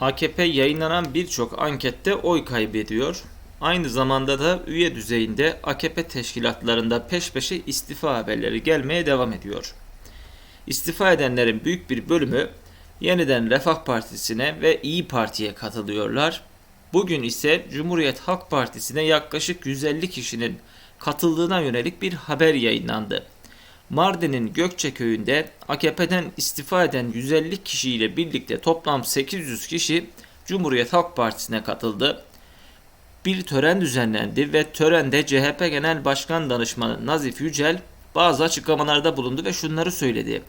AKP yayınlanan birçok ankette oy kaybediyor. Aynı zamanda da üye düzeyinde AKP teşkilatlarında peş peşe istifa haberleri gelmeye devam ediyor. İstifa edenlerin büyük bir bölümü yeniden Refah Partisi'ne ve İyi Parti'ye katılıyorlar. Bugün ise Cumhuriyet Halk Partisi'ne yaklaşık 150 kişinin katıldığına yönelik bir haber yayınlandı. Mardin'in Gökçeköy'ünde AKP'den istifa eden 150 kişiyle birlikte toplam 800 kişi Cumhuriyet Halk Partisi'ne katıldı. Bir tören düzenlendi ve törende CHP Genel Başkan Danışmanı Nazif Yücel bazı açıklamalarda bulundu ve şunları söyledi.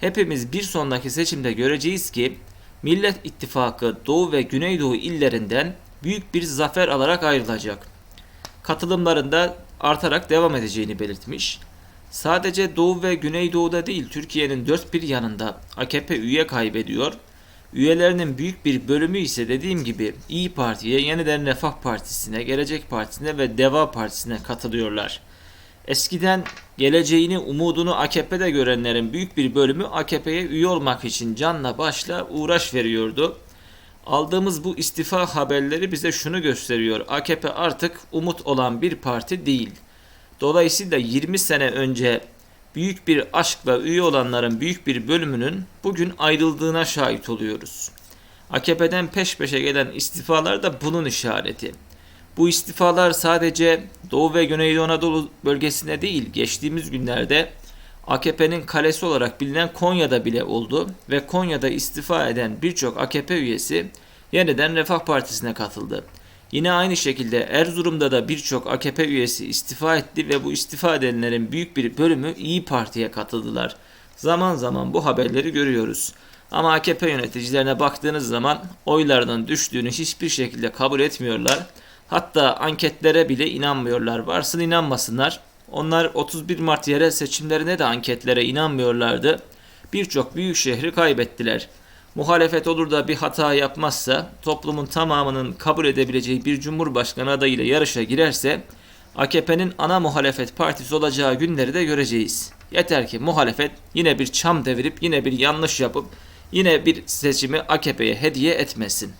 Hepimiz bir sonraki seçimde göreceğiz ki Millet İttifakı Doğu ve Güneydoğu illerinden büyük bir zafer alarak ayrılacak. Katılımlarında artarak devam edeceğini belirtmiş. Sadece Doğu ve Güneydoğu'da değil Türkiye'nin dört bir yanında AKP üye kaybediyor. Üyelerinin büyük bir bölümü ise dediğim gibi İyi Parti'ye, Yeniden Refah Partisi'ne, Gelecek Partisi'ne ve Deva Partisi'ne katılıyorlar. Eskiden geleceğini, umudunu AKP'de görenlerin büyük bir bölümü AKP'ye üye olmak için canla başla uğraş veriyordu. Aldığımız bu istifa haberleri bize şunu gösteriyor. AKP artık umut olan bir parti değil. Dolayısıyla 20 sene önce büyük bir aşkla üye olanların büyük bir bölümünün bugün ayrıldığına şahit oluyoruz. AKP'den peş peşe gelen istifalar da bunun işareti. Bu istifalar sadece Doğu ve Güneydoğu Anadolu bölgesinde değil, geçtiğimiz günlerde AKP'nin kalesi olarak bilinen Konya'da bile oldu ve Konya'da istifa eden birçok AKP üyesi yeniden Refah Partisi'ne katıldı. Yine aynı şekilde Erzurum'da da birçok AKP üyesi istifa etti ve bu istifa edenlerin büyük bir bölümü İyi Parti'ye katıldılar. Zaman zaman bu haberleri görüyoruz. Ama AKP yöneticilerine baktığınız zaman oylarının düştüğünü hiçbir şekilde kabul etmiyorlar. Hatta anketlere bile inanmıyorlar. Varsın inanmasınlar. Onlar 31 Mart yerel seçimlerine de anketlere inanmıyorlardı. Birçok büyük şehri kaybettiler. Muhalefet olur da bir hata yapmazsa, toplumun tamamının kabul edebileceği bir cumhurbaşkanı adayıyla yarışa girerse, AKP'nin ana muhalefet partisi olacağı günleri de göreceğiz. Yeter ki muhalefet yine bir çam devirip yine bir yanlış yapıp yine bir seçimi AKP'ye hediye etmesin.